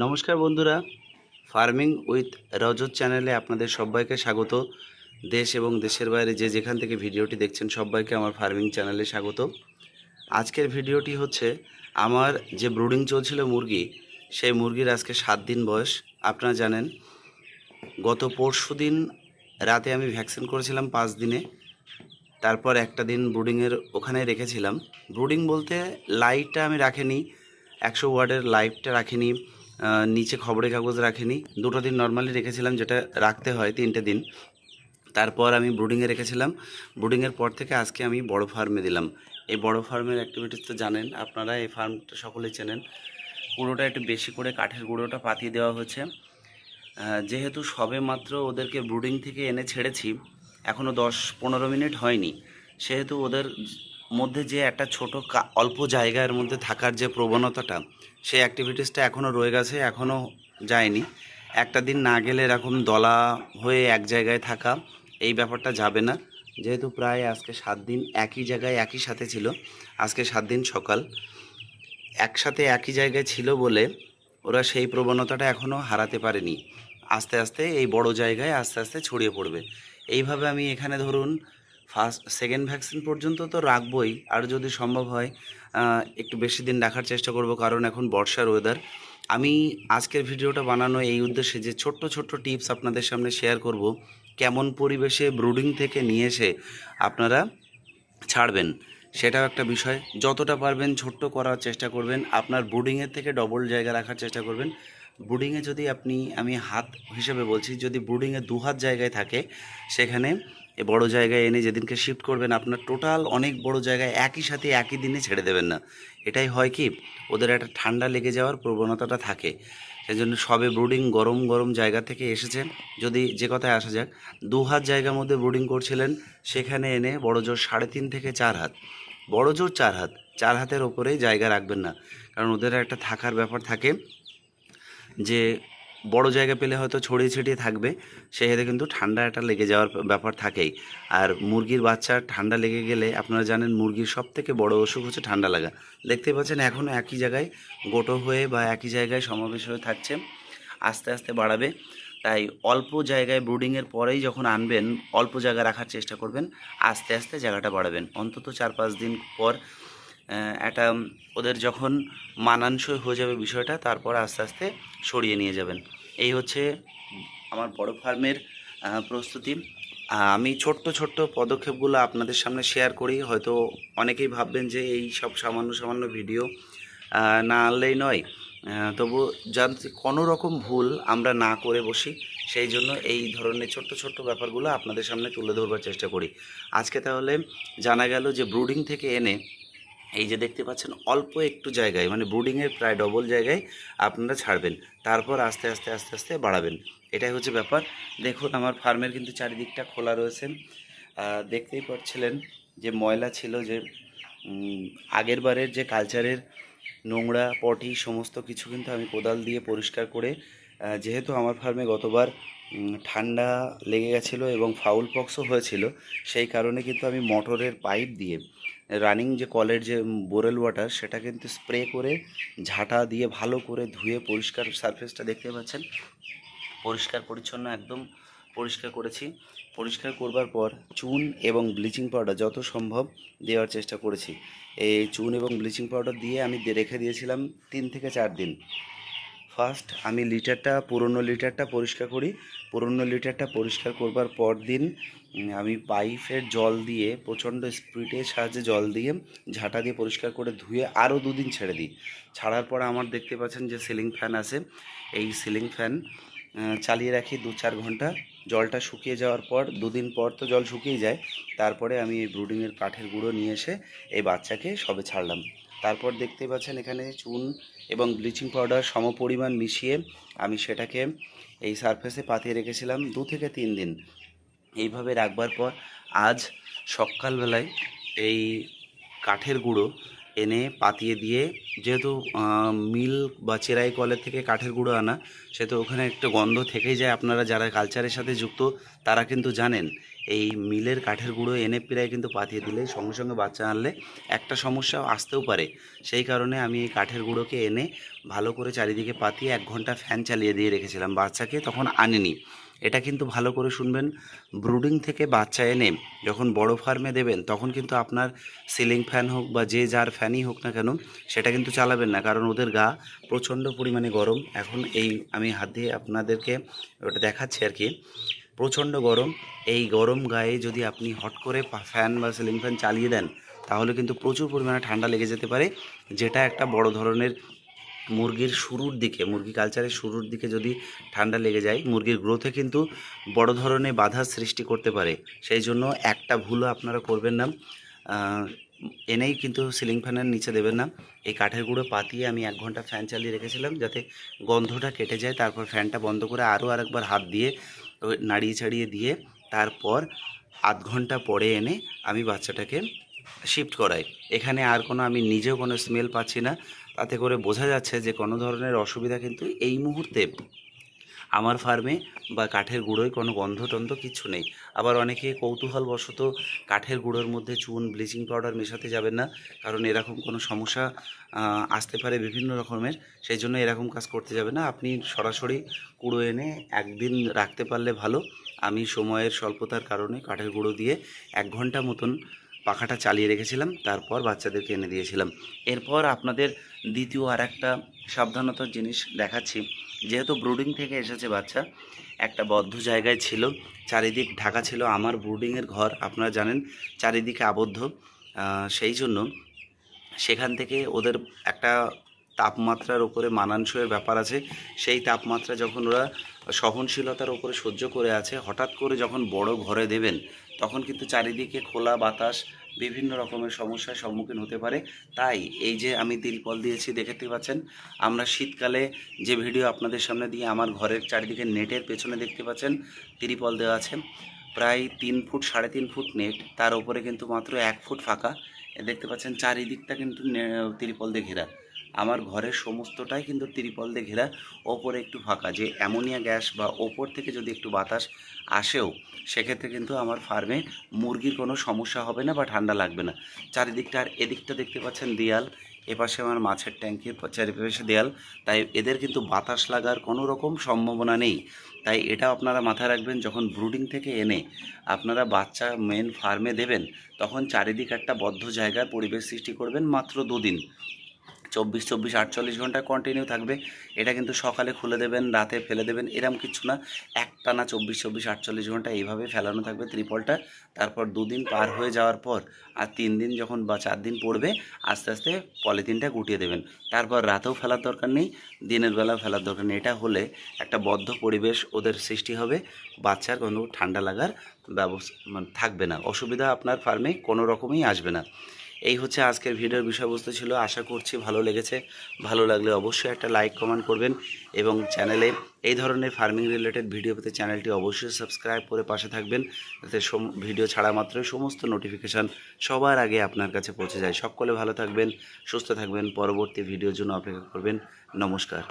নমস্কার বন্ধুরা। Farming with রজত চ্যানেলে আপনাদের সবাইকে স্বাগত। দেশ এবং দেশের বাইরে যে যেখান থেকে ভিডিওটি দেখছেন সবাইকে আমার ফার্মিং চ্যানেলে স্বাগত। আজকের ভিডিওটি হচ্ছে আমার যে ব্রুডিং চলছিল মুরগি, সেই মুরগির আজকে সাত দিন বয়স। আপনারা জানেন, গত পরশু দিন রাতে আমি ভ্যাকসিন করেছিলাম পাঁচ দিনে। তারপর একটা দিন ব্রুডিংয়ের ওখানে রেখেছিলাম। ব্রুডিং বলতে লাইটটা আমি রাখিনি, একশো ওয়ার্ডের লাইটটা রাখিনি। নিচে খবরের কাগজ রাখিনি। দুটো দিন নর্মালি রেখেছিলাম, যেটা রাখতে হয় তিনটে দিন। তারপর আমি ব্রুডিংয়ে রেখেছিলাম। ব্রুডিংয়ের পর থেকে আজকে আমি বড় ফার্মে দিলাম। এই বড় ফার্মের অ্যাক্টিভিটিস তো জানেন, আপনারা এই ফার্মটা সকলেই চেনেন। গুঁড়োটা একটু বেশি করে কাঠের গুঁড়োটা পাতিয়ে দেওয়া হচ্ছে যেহেতু সবে মাত্র ওদেরকে ব্রুডিং থেকে এনে ছেড়েছি এখনও দশ পনেরো মিনিট হয়নি। সেহেতু ওদের মধ্যে যে একটা ছোট অল্প জায়গার মধ্যে থাকার যে প্রবণতাটা, সেই অ্যাক্টিভিটিসটা এখনও রয়ে গেছে এখনও যায়নি। একটা দিন না গেলে এরকম দলা হয়ে এক জায়গায় থাকা, এই ব্যাপারটা যাবে না। যেহেতু প্রায় আজকে সাত দিন একই জায়গায় একই সাথে ছিল, আজকে সাত দিন সকাল। একসাথে একই জায়গায় ছিল বলে ওরা সেই প্রবণতাটা এখনও হারাতে পারেনি। আস্তে আস্তে এই বড় জায়গায় আস্তে আস্তে ছড়িয়ে পড়বে। এইভাবে আমি এখানে ধরুন ফার্স্ট, সেকেন্ড ভ্যাকসিন পর্যন্ত তো রাখবই। আর যদি সম্ভব হয় একটু বেশি দিন রাখার চেষ্টা করব, কারণ এখন বর্ষার ওয়েদার আমি আজকের ভিডিওটা বানানো এই উদ্দেশ্যে যে ছোট্ট ছোট্ট টিপস আপনাদের সামনে শেয়ার করব, কেমন পরিবেশে ব্রুডিং থেকে নিয়ে এসে আপনারা ছাড়বেন, সেটাও একটা বিষয়। যতটা পারবেন ছোট্ট করার চেষ্টা করবেন, আপনার ব্রুডিংয়ের থেকে ডবল জায়গা রাখার চেষ্টা করবেন। ব্রুডিংয়ে যদি আপনি, আমি হাত হিসেবে বলছি, যদি ব্রুডিংয়ে দু হাত জায়গায় থাকে, সেখানে এ বড় জায়গায় এনে যেদিনকে শিফট করবেন, আপনার টোটাল অনেক বড় জায়গায় একই সাথে একই দিনে ছেড়ে দেবেন না। এটাই হয় কি? ওদের একটা ঠান্ডা লেগে যাওয়ার প্রবণতাটা থাকে। সেই জন্য সবে ব্রুডিং গরম গরম জায়গা থেকে এসেছে। যদি যে কথায় আসা যাক, দু হাত জায়গার মধ্যে ব্রুডিং করছিলেন, সেখানে এনে বড় জোর সাড়ে তিন থেকে চার হাত। বড় জোর চার হাত। চার হাতের ওপরেই জায়গা রাখবেন না। কারণ ওদের একটা থাকার ব্যাপার থাকে যে বড় জায়গা পেলে হয়তো ছড়িয়ে ছিটিয়ে থাকবে সেক্ষেত্রে কিন্তু ঠান্ডা একটা লেগে যাওয়ার ব্যাপার থাকেই। আর মুরগির বাচ্চার ঠান্ডা লেগে গেলে আপনারা জানেন মুরগির সব থেকে বড় অসুখ হচ্ছে ঠান্ডা লাগা। দেখতেই পাচ্ছেন এখনও একই জায়গায় গোটো হয়ে বা একই জায়গায় সমাবেশ হয়ে থাকছে, আস্তে আস্তে বাড়াবে। তাই অল্প জায়গায় ব্রুডিংয়ের পরেই যখন আনবেন, অল্প জায়গা রাখার চেষ্টা করবেন, আস্তে আস্তে জায়গাটা বাড়াবেন। অন্তত চার পাঁচ দিন পর একটা, ওদের যখন মানানসই হয়ে যাবে বিষয়টা, তারপর আস্তে আস্তে সরিয়ে নিয়ে যাবেন। এই হচ্ছে আমার বড় ফার্মের প্রস্তুতি। আমি ছোট্ট ছোট্ট পদক্ষেপগুলো আপনাদের সামনে শেয়ার করি। হয়তো অনেকেই ভাববেন যে এই সব সামান্য সামান্য ভিডিও না আনলেই নয়। তবু যাতে কোনো রকম ভুল আমরা না করে বসি, সেই জন্য এই ধরনের ছোট্ট ছোট্ট ব্যাপারগুলো আপনাদের সামনে তুলে ধরবার চেষ্টা করি। আজকে তাহলে জানা গেল যে ব্রুডিং থেকে এনে এই যে দেখতে পাচ্ছেন, অল্প একটু জায়গায় মানে ব্রুডিংয়ের প্রায় ডবল জায়গায় আপনারা ছাড়বেন। তারপর আস্তে আস্তে আস্তে আস্তে বাড়াবেন। এটাই হচ্ছে ব্যাপার। দেখুন, আমার ফার্মের কিন্তু চারিদিকটা খোলা রয়েছে। দেখতেই পাচ্ছিলেন যে ময়লা ছিল যে আগের বারের যে কালচারের নোংরা, পটি, সমস্ত কিছু কিন্তু আমি কোদাল দিয়ে পরিষ্কার করে যেহেতু আমার ফার্মে গতবার ঠান্ডা লেগে গেছিল এবং ফাউল পক্সও হয়েছিল, সেই কারণে কিন্তু আমি মোটরের পাইপ দিয়ে রানিং যে কলের যে বোরেল ওয়াটার সেটা কিন্তু স্প্রে করে, ঝাঁটা দিয়ে ভালো করে ধুয়ে পরিষ্কার সারফেসটা দেখতে পাচ্ছেন। পরিষ্কার, পরিচ্ছন্ন, একদম পরিষ্কার করেছি। পরিষ্কার করবার পর চুন এবং ব্লিচিং পাউডার যত সম্ভব দেওয়ার চেষ্টা করেছি। এই চুন এবং ব্লিচিং পাউডার দিয়ে আমি রেখে দিয়েছিলাম তিন থেকে চার দিন। ফার্স্ট আমি লিটারটা, পুরনো লিটারটা পরিষ্কার করি। পুরনো লিটারটা পরিষ্কার করবার পর দিন আমি পাইপের জল দিয়ে, প্রচণ্ড স্পিডের সাহায্যে জল দিয়ে, ঝাঁটা দিয়ে পরিষ্কার করে ধুয়ে আরও দুদিন ছেড়ে দিই। ছাড়ার পর আমার দেখতে পাচ্ছেন যে সিলিং ফ্যান আছে। এই সিলিং ফ্যান চালিয়ে রাখি দু চার ঘণ্টা। জলটা শুকিয়ে যাওয়ার পর, দুদিন পর তো জল শুকিয়ে যায়। তারপরে আমি এই ব্রুডিংয়ের কাঠের গুঁড়ো নিয়ে এসে এই বাচ্চাকে সবে ছাড়লাম। তারপর দেখতে পাচ্ছেন এখানে চুন এবং ব্লিচিং পাউডার সমপরিমাণ মিশিয়ে আমি সেটাকে এই সারফেসে পাতিয়ে রেখেছিলাম দু থেকে তিন দিন। এইভাবে রাখবার পর আজ সকালবেলায় এই কাঠের গুঁড়ো এনে পাতিয়ে দিয়ে, যেহেতু মিল বা চেরাই কলের থেকে কাঠের গুঁড়ো আনা, সেহেতু ওখানে একটা গন্ধ থেকেই যায়। আপনারা যারা কালচারের সাথে যুক্ত, তারা কিন্তু জানেন এই মিলের কাঠের গুঁড়ো এনে প্রায় কিন্তু পাতিয়ে দিলে, সঙ্গে সঙ্গে বাচ্চা আনলে একটা সমস্যা আসতেও পারে। সেই কারণে আমি এই কাঠের গুঁড়োকে এনে ভালো করে চারিদিকে পাতিয়ে এক ঘণ্টা ফ্যান চালিয়ে দিয়ে রেখেছিলাম। বাচ্চাকে তখন আনেনি। এটা কিন্তু ভালো করে শুনবেন, ব্রুডিং থেকে বাচ্চা এনে যখন বড় ফার্মে দেবেন, তখন কিন্তু আপনার সিলিং ফ্যান হোক বা যে যার ফ্যানই হোক না কেন, সেটা কিন্তু চালাবেন না। কারণ ওদের গা প্রচণ্ড পরিমাণে গরম। এখন এই আমি হাত দিয়ে আপনাদেরকে ওটা দেখাচ্ছি আর কি। প্রচণ্ড গরম। এই গরম গায়ে যদি আপনি হট করে ফ্যান বা সিলিং ফ্যান চালিয়ে দেন, তাহলে কিন্তু প্রচুর পরিমাণে ঠান্ডা লেগে যেতে পারে। যেটা একটা বড় ধরনের মুরগির শুরুর দিকে, মুরগি কালচারের শুরুর দিকে যদি ঠান্ডা লেগে যায়, মুরগির গ্রোথে কিন্তু বড় ধরনের বাধার সৃষ্টি করতে পারে। সেই জন্য একটা ভুলও আপনারা করবেন না। এনেই কিন্তু সিলিং ফ্যানের নিচে দেবেন না। এই কাঠের গুঁড়ো পাতিয়ে আমি এক ঘণ্টা ফ্যান চালিয়ে রেখেছিলাম, যাতে গন্ধটা কেটে যায়। তারপর ফ্যানটা বন্ধ করে আরও আরেকবার হাত দিয়ে নাড়িয়ে ছাড়িয়ে দিয়ে তারপর আধ ঘণ্টা পরে এনে আমি বাচ্চাটাকে শিফট করাই। এখানে আর কোনো আমি নিজেও কোনো স্মেল পাচ্ছি না। তাতে করে বোঝা যাচ্ছে যে কোনো ধরনের অসুবিধা কিন্তু এই মুহূর্তে আমার ফার্মে বা কাঠের গুঁড়োয় কোনো গন্ধ টন্ধ কিচ্ছু নেই। আবার অনেকে কৌতূহলবশত কাঠের গুঁড়োর মধ্যে চুন ব্লিচিং পাউডার মেশাতে যাবেন না, কারণ এরকম কোনো সমস্যা আসতে পারে বিভিন্ন রকমের, সেই জন্য এরকম কাজ করতে যাবে না। আপনি সরাসরি কুড়ো এনে একদিন রাখতে পারলে ভালো। আমি সময়ের স্বল্পতার কারণে কাঠের গুঁড়ো দিয়ে এক ঘণ্টা মতন পাখাটা চালিয়ে রেখেছিলাম, তারপর বাচ্চাদেরকে এনে দিয়েছিলাম। এরপর আপনাদের দ্বিতীয় আর একটা সাবধানতার জিনিস দেখাচ্ছি। যেহেতু ব্রুডিং থেকে এসেছে বাচ্চা, একটা বদ্ধ জায়গায় ছিল, চারিদিক ঢাকা ছিল আমার ব্রুডিংয়ের ঘর, আপনারা জানেন চারিদিকে আবদ্ধ সেই জন্য সেখান থেকে ওদের একটা তাপমাত্রার উপরে মানানসইয়ের ব্যাপার আছে, সেই তাপমাত্রা যখন ওরা সহনশীলতার উপরে সহ্য করে আছে, হঠাৎ করে যখন বড় ঘরে দেবেন, তখন কিন্তু চারিদিকে খোলা বাতাস বিভিন্ন রকমের সমস্যার সম্মুখীন হতে পারে। তাই এই যে আমি তিলপল দিয়েছি দেখতে পাচ্ছেন, আমরা শীতকালে যে ভিডিও আপনাদের সামনে দিয়ে আমার ঘরের চারিদিকে নেটের পেছনে দেখতে পাচ্ছেন, তিরিপল দেওয়া আছে। প্রায় তিন ফুট, সাড়ে তিন ফুট নেট, তার উপরে কিন্তু মাত্র এক ফুট ফাঁকা। দেখতে পাচ্ছেন, চারিদিকটা কিন্তু তিরপল দিয়ে ঘেরা। আমার ঘরের সমস্তটাই কিন্তু তিরপল দিয়ে ঘেরা, ওপরে একটু ফাঁকা। যে অ্যামোনিয়া গ্যাস বা ওপর থেকে যদি একটু বাতাস আসেও, সেক্ষেত্রে কিন্তু আমার ফার্মে মুরগির কোনো সমস্যা হবে না বা ঠান্ডা লাগবে না। চারিদিকটা আর এদিকটা দেখতে পাচ্ছেন দেয়াল, এপাশে আমার মাছের ট্যাঙ্কির চারিপাশে দেয়াল। তাই এদের কিন্তু বাতাস লাগার কোনো রকম সম্ভাবনা নেই। তাই এটা আপনারা মাথায় রাখবেন, যখন ব্রুডিং থেকে এনে আপনারা বাচ্চা মেন ফার্মে দেবেন, তখন চারিদিক একটা বদ্ধ জায়গার পরিবেশ সৃষ্টি করবেন মাত্র দুদিন। চব্বিশ চব্বিশ, আটচল্লিশ ঘণ্টা কন্টিনিউ থাকবে। এটা কিন্তু সকালে খুলে দেবেন, রাতে ফেলে দেবেন, এরম কিছু না। একটানা চব্বিশ চব্বিশ, আটচল্লিশ ঘণ্টা এইভাবে ফেলানো থাকবে ত্রিপলটা। তারপর দুদিন পার হয়ে যাওয়ার পর আর তিন দিন যখন বা চার দিন পড়বে, আস্তে আস্তে পলিথিনটা গুটিয়ে দেবেন। তারপর রাতেও ফেলার দরকার নেই, দিনের বেলাও ফেলার দরকার নেই। এটা হলে একটা বদ্ধ পরিবেশ ওদের সৃষ্টি হবে। বাচ্চার কোনো ঠান্ডা লাগার ব্যবস্থা মানে থাকবে না। অসুবিধা আপনার ফার্মে কোনো রকমই আসবে না। এই হচ্ছে আজকের ভিডিওর বিষয়বস্তু ছিল। আশা করছি ভালো লেগেছে। ভালো লাগলে অবশ্যই একটা লাইক কমেন্ট করবেন এবং চ্যানেলে এই ধরনের ফার্মিং রিলেটেড ভিডিও পেতে চ্যানেলটি অবশ্যই সাবস্ক্রাইব করে পাশে থাকবেন। যাতে ভিডিও ছাড়া মাত্রই সমস্ত নোটিফিকেশান সবার আগে আপনার কাছে পৌঁছে যায়। সকলে ভালো থাকবেন, সুস্থ থাকবেন। পরবর্তী ভিডিওর জন্য অপেক্ষা করবেন। নমস্কার।